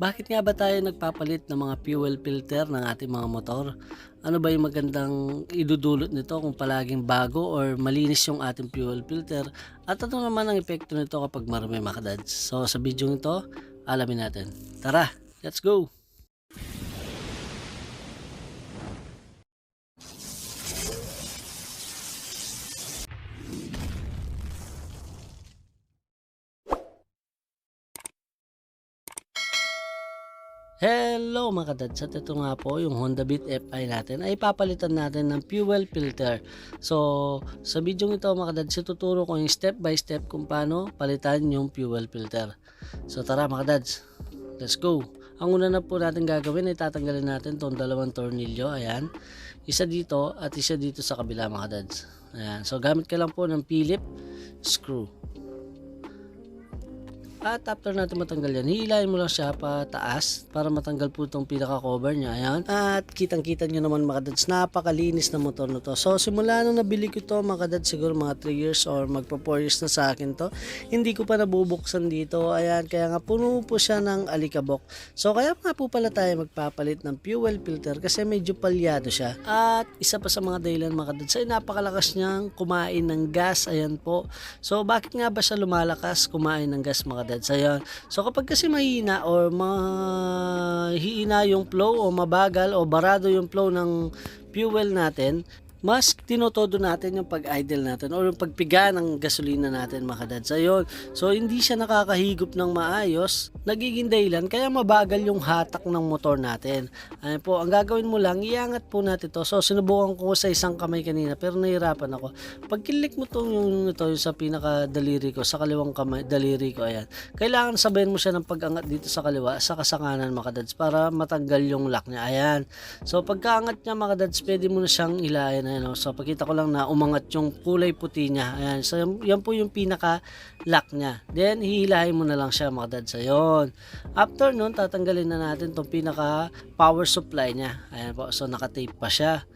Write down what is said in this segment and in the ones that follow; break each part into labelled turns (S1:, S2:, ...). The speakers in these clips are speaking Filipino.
S1: Bakit nga ba tayo nagpapalit ng mga fuel filter ng ating mga motor? Ano ba yung magandang idudulot nito kung palaging bago or malinis yung ating fuel filter? At ano naman ang epekto nito kapag marami makadads? So sa video ito, alamin natin. Tara, let's go! Hello mga kadads at ito nga po yung Honda Beat FI natin ay papalitan natin ng fuel filter. So sa video ito mga kadads ituturo ko yung step by step kung paano palitan yung fuel filter. So tara mga kadads, let's go! Ang una na po natin gagawin ay tatanggalin natin tong dalawang tornilyo. Ayan. Isa dito at isa dito sa kabila mga kadads. Ayan. So gamit ka lang po ng Philip screw. At after natin matanggal yan, hihilahin mo lang siya pataas para matanggal po itong pinaka-cover niya. Ayan. At kitang-kita nyo naman mga kadads, napakalinis na motor na to. So simula nung nabili ko to mga kadads, siguro mga 3 years or magpa 4 years na sa akin to. Hindi ko pa nabubuksan dito. Ayan, kaya nga puno po siya ng alikabok. So kaya nga po pala tayo magpapalit ng fuel filter kasi medyo palyado siya. At isa pa sa mga dahilan mga kadads ay napakalakas niyang kumain ng gas. Ayan po. So bakit nga ba siya lumalakas kumain ng gas mga kadads? Ayan. So kapag kasi mahina or mahina yung flow o mabagal o barado yung flow ng fuel natin, mas tinotodo natin yung pag-idle natin or yung pagpiga ng gasolina natin mga kadads. Ayun. So hindi siya nakakahigop ng maayos, nagiging dahilan kaya mabagal yung hatak ng motor natin. Ayun po, ang gagawin mo lang, iangat po natin to. So sinubukan ko sa isang kamay kanina pero nahirapan ako. Pag kilik mo to yung ito yung sa pinaka daliri ko, sa kaliwang kamay daliri ko, ayan. Kailangan sabayan mo siya ng pag-angat dito sa kaliwa, sa kasakanan mga kadads para matanggal yung lock niya. Ayan. So pagkaangat niya mga kadads, pwede mo na siyang ilayan Ayan, oh. so pakita ko lang na umangat yung kulay puti niya. Ayan, so yan, po yung pinaka lock niya. Then hihilahin mo na lang siya mga dads. Ayun. After nun, tatanggalin na natin tong pinaka power supply niya. Ayan po, so nakatape pa siya.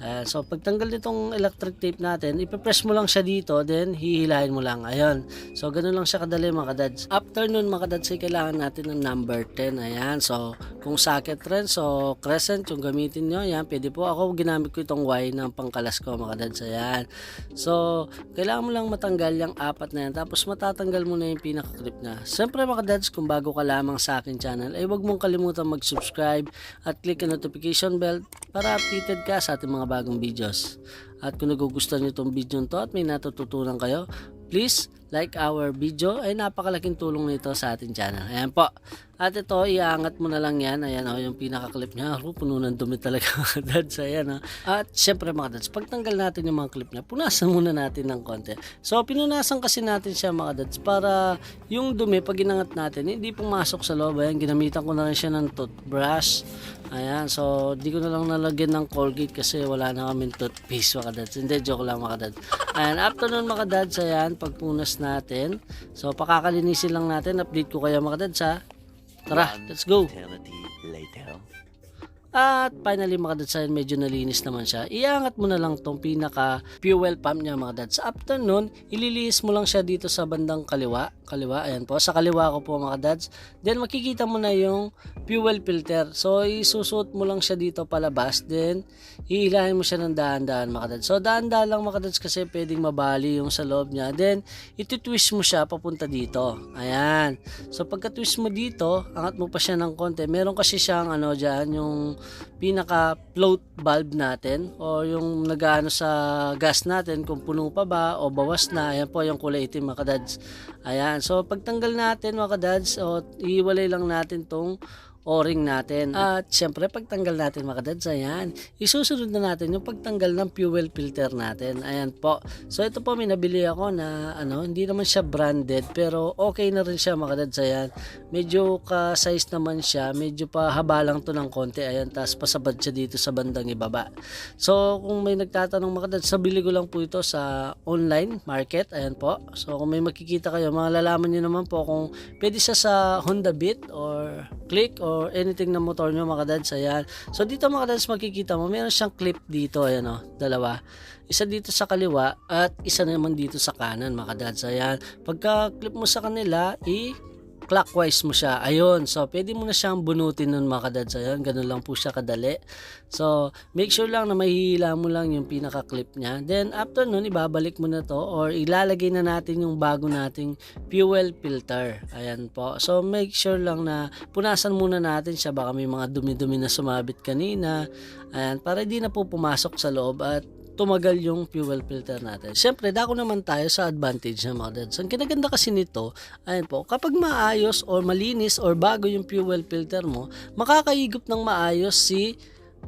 S1: Ayan, so pagtanggal nitong electric tape natin, ipipress mo lang siya dito, then hihilahin mo lang. Ayun. So ganun lang siya kadali mga kadads. After nun mga kadads, ay kailangan natin ng number 10. Ayan. So kung socket rin, so crescent yung gamitin nyo. Ayan, pwede po. Ako ginamit ko itong Y ng pangkalas ko mga kadads. Ayan. So kailangan mo lang matanggal yung apat na yan. Tapos matatanggal mo na yung pinaka-clip na. Siyempre mga kadads, kung bago ka lamang sa akin channel, ay huwag mong kalimutan mag-subscribe at click ang notification bell para updated ka sa ating mga bagong videos. At kung nagugustuhan nyo itong video to at may natututunan kayo, please like our video ay napakalaking tulong nito sa ating channel. Ayan po. At ito, iangat mo na lang yan. Ayan o, yung pinaka-clip niya. Oh, puno ng dumi talaga mga dads. Ayan o. At syempre mga dads, pagtanggal natin yung mga clip niya, punasan muna natin ng konti. So, pinunasan kasi natin siya mga dads para yung dumi, pag inangat natin, hindi pumasok sa loob. Ayan, ginamitan ko na rin siya ng toothbrush. Ayan, so di ko na lang nalagyan ng Colgate kasi wala na kaming toothpaste mga dads. Hindi, joke lang mga dads. Ayan, after nun mga dads, ayan, pagpunas natin. So, pakakalinisin lang natin. Update ko kayo mga dads ha. Tara, let's go. At finally mga dads, medyo nalinis naman siya. Iangat mo na lang tong pinaka fuel pump niya mga dads. After nun, ililihis mo lang siya dito sa bandang kaliwa. Kaliwa, ayan po. Sa kaliwa ko po mga dads. Then makikita mo na yung fuel filter. So isusuot mo lang siya dito palabas. Then hihilahin mo siya ng dahan-dahan mga dads. So dahan-dahan lang mga dads kasi pwedeng mabali yung sa loob niya. Then iti-twist mo siya papunta dito. Ayan. So pagka-twist mo dito, angat mo pa siya ng konti. Meron kasi siyang ano dyan, yung pinaka float valve natin o yung nagaano sa gas natin kung puno pa ba o bawas na ayan po yung kulay itim mga kadads. Ayan so pagtanggal natin mga kadads o iwalay lang natin tong o-ring natin. At syempre, pagtanggal natin mga kadads, ayan, isusunod na natin yung pagtanggal ng fuel filter natin. Ayan po. So ito po, may nabili ako na, ano, hindi naman siya branded, pero okay na rin siya mga kadads, ayan. Medyo ka-size naman siya, medyo pa haba lang to ng konti, ayan, tapos pasabad siya dito sa bandang ibaba. So kung may nagtatanong mga kadads, sabili ko lang po ito sa online market, ayan po. So kung may makikita kayo, malalaman nyo naman po kung pwede siya sa Honda Beat or Click or anything na motor nyo mga kadads, ayan. So dito mga kadads makikita mo, meron siyang clip dito, ayan o, dalawa. Isa dito sa kaliwa at isa naman dito sa kanan mga kadads, ayan. Pagka clip mo sa kanila, i clockwise mo siya. Ayun. So, pwede mo na siyang bunutin nun mga kadads. Ayun. Ganun lang po siya kadali. So, make sure lang na mahihila mo lang yung pinaka-clip niya. Then, after nun, ibabalik mo na to or ilalagay na natin yung bago nating fuel filter. Ayan po. So, make sure lang na punasan muna natin siya. Baka may mga dumi-dumi na sumabit kanina. Ayan. Para di na po pumasok sa loob at tumagal yung fuel filter natin. Siyempre, dako naman tayo sa advantage ng mga dads. Ang kinaganda kasi nito, ayun po, kapag maayos or malinis or bago yung fuel filter mo, makakaigop ng maayos si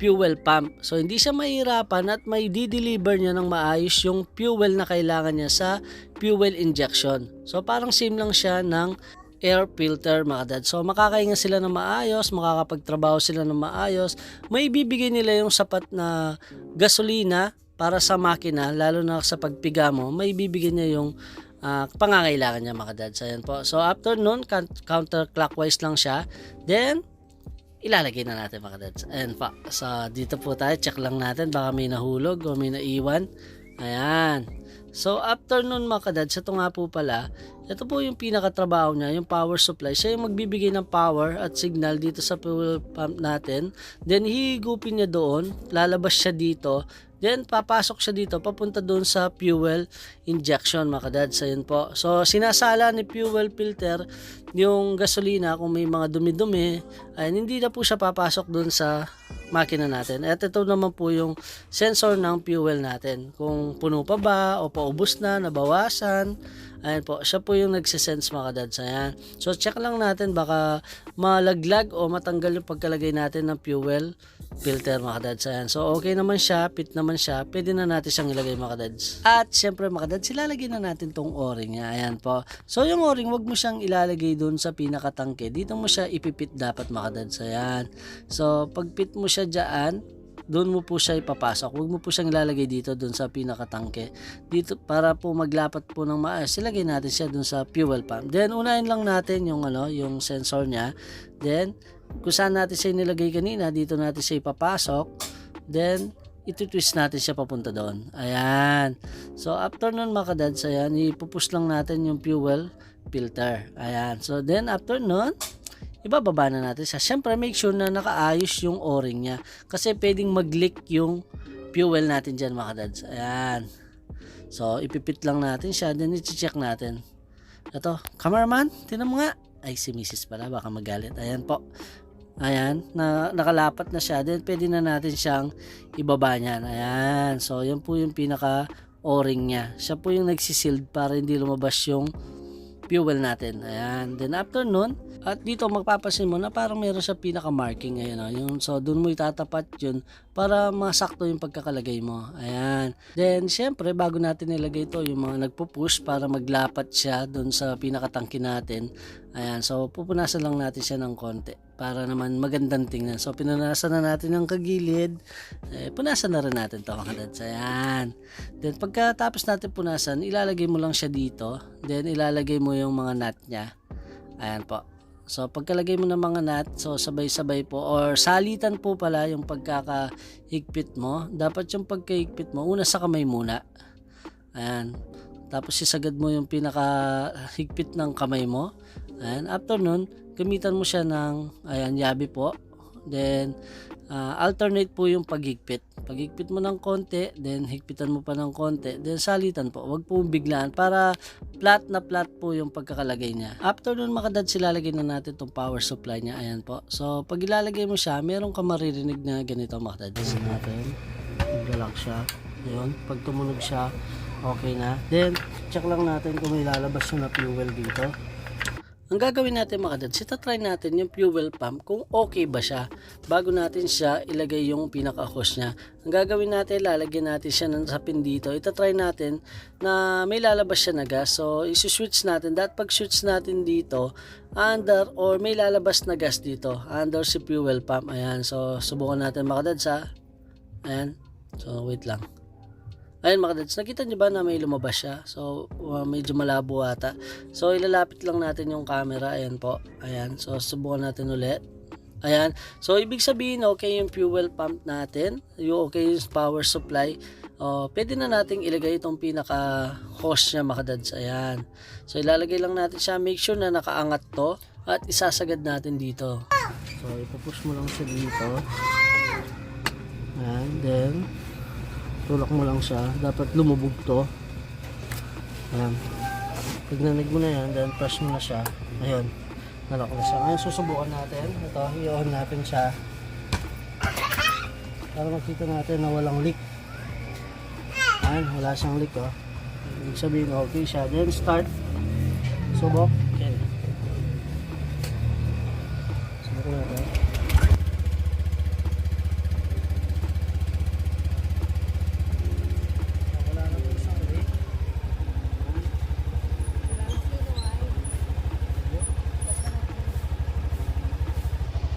S1: fuel pump. So, hindi siya mahirapan at may di-deliver niya ng maayos yung fuel na kailangan niya sa fuel injection. So, parang same lang siya ng air filter mga dad. So makakahinga sila ng maayos, makakapagtrabaho sila ng maayos, may bibigay nila yung sapat na gasolina para sa makina, lalo na sa pagpiga mo, may bibigyan niya yung ah, pangangailangan niya mga dads. Ayan po. So after nun, count- counterclockwise lang siya. Then, ilalagay na natin mga dads. Ayan pa. So dito po tayo, check lang natin baka may nahulog o may naiwan. Ayan. So after nun mga kadads, ito nga po pala, ito po yung pinakatrabaho niya, yung power supply. Siya yung magbibigay ng power at signal dito sa fuel pump natin. Then hihigupin niya doon, lalabas siya dito. Then papasok siya dito, papunta doon sa fuel injection mga kadads. Ayun po. So sinasala ni fuel filter yung gasolina kung may mga dumi-dumi, ay hindi na po siya papasok doon sa makina natin. At ito naman po yung sensor ng fuel natin. Kung puno pa ba o paubos na, nabawasan. Ayan po, siya po yung nagsisense mga kadads. Ayan. So check lang natin baka malaglag o matanggal yung pagkalagay natin ng fuel filter mga kadads. Ayan. So okay naman siya, fit naman siya. Pwede na natin siyang ilagay mga kadads. At syempre mga kadads, ilalagay na natin tong o-ring niya. Ayan po. So yung o-ring, wag mo siyang ilalagay doon sa pinakatangke. Dito mo siya ipipit dapat mga kadads. Ayan. So pag pit mo siya dyan, doon mo po siya ipapasok. Huwag mo po siyang ilalagay dito doon sa pinakatangke. Dito para po maglapat po ng maayos, ilagay natin siya doon sa fuel pump. Then unahin lang natin yung ano, yung sensor niya. Then kung saan natin siya nilagay kanina, dito natin siya ipapasok. Then iti-twist natin siya papunta doon. Ayan. So after nun mga kadads, ayan, ipupush lang natin yung fuel filter. Ayan. So then after nun, ibababa na natin siya. Siyempre, make sure na nakaayos yung o-ring niya. Kasi pwedeng mag-leak yung fuel natin dyan mga dads. Ayan. So, ipipit lang natin siya. Then, i-check natin. Ito, cameraman, tinan mo nga. Ay, si Mrs. pala, baka magalit. Ayan po. Ayan, na, nakalapat na siya. Then, pwede na natin siyang ibaba niyan. Ayan. So, yan po yung pinaka o-ring niya. Siya po yung nagsisild para hindi lumabas yung fuel natin. Ayan. Then after nun, at dito magpapasin mo na parang meron siya pinaka-marking ayan o. Yung, so doon mo itatapat yun para masakto yung pagkakalagay mo. Ayan. Then syempre bago natin nilagay ito yung mga nagpo-push para maglapat siya doon sa pinakatangki natin. Ayan. So pupunasan lang natin siya ng konti para naman magandang tingnan. So pinunasan na natin ng kagilid. Eh, punasan na rin natin to mga dads. Ayan. Then pagkatapos natin punasan, ilalagay mo lang siya dito. Then ilalagay mo yung mga nut niya. Ayan po. So pagkalagay mo ng mga nut, so sabay-sabay po or salitan po pala yung pagkakahigpit mo. Dapat yung pagkahigpit mo, una sa kamay muna. Ayan. Tapos isagad mo yung pinakahigpit ng kamay mo. Ayan. After nun, gamitan mo siya ng, ayan, yabi po. Then, ah, alternate po yung paghigpit. Paghigpit mo ng konti, then higpitan mo pa ng konti, then salitan po. Huwag po biglaan para flat na flat po yung pagkakalagay niya. After nun makadad silalagay na natin tong power supply niya. Ayan po. So pag ilalagay mo siya, meron ka maririnig na ganito makadad. Kasi natin, relax siya. Yun. Pag tumunog siya, okay na. Then, check lang natin kung may lalabas na fuel dito. Ang gagawin natin mga dads, try natin yung fuel pump kung okay ba siya bago natin siya ilagay yung pinaka-hose niya. Ang gagawin natin, lalagyan natin siya ng sapin dito. Itatry natin na may lalabas siya na gas. So, isi-switch natin. Dahil pag switch natin dito, under or may lalabas na gas dito. Under si fuel pump. Ayan. So, subukan natin mga dads ha. Ayan. So, wait lang. Ayun mga dads, nakita nyo ba na may lumabas siya? So, uh, medyo malabo ata. So, ilalapit lang natin yung camera. Ayan po. Ayan. So, subukan natin ulit. Ayan. So, ibig sabihin, okay yung fuel pump natin. Yung okay yung power supply. Oh, pwede na nating ilagay itong pinaka hose niya mga dads. Ayan. So, ilalagay lang natin siya. Make sure na nakaangat to. At isasagad natin dito. So, ipupush mo lang siya dito. And then, tulak mo lang siya. Dapat lumubog to. Ayan. Pag nanig mo na yan, then press mo na siya. Ayun. Nalak na siya. Ngayon susubukan natin. Ito, i-on natin siya. Para makita natin na walang leak. Ayan, wala siyang leak oh. Ibig sabihin okay siya. Then start. Subok natin. Wala na po siyang leak.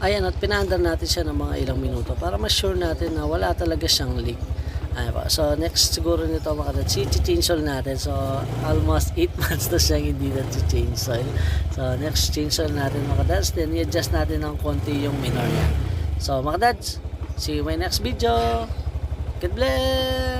S1: Ayan, at pinaandar natin siya ng mga ilang minuto para ma-sure natin na wala talaga siyang leak. Ayan po. So, next siguro nito mga change oil natin. So, almost 8 months na siyang hindi na change oil. So, next change natin mga. Then, i-adjust natin ng konti yung minor niya. So, mga see you my next video. God bless!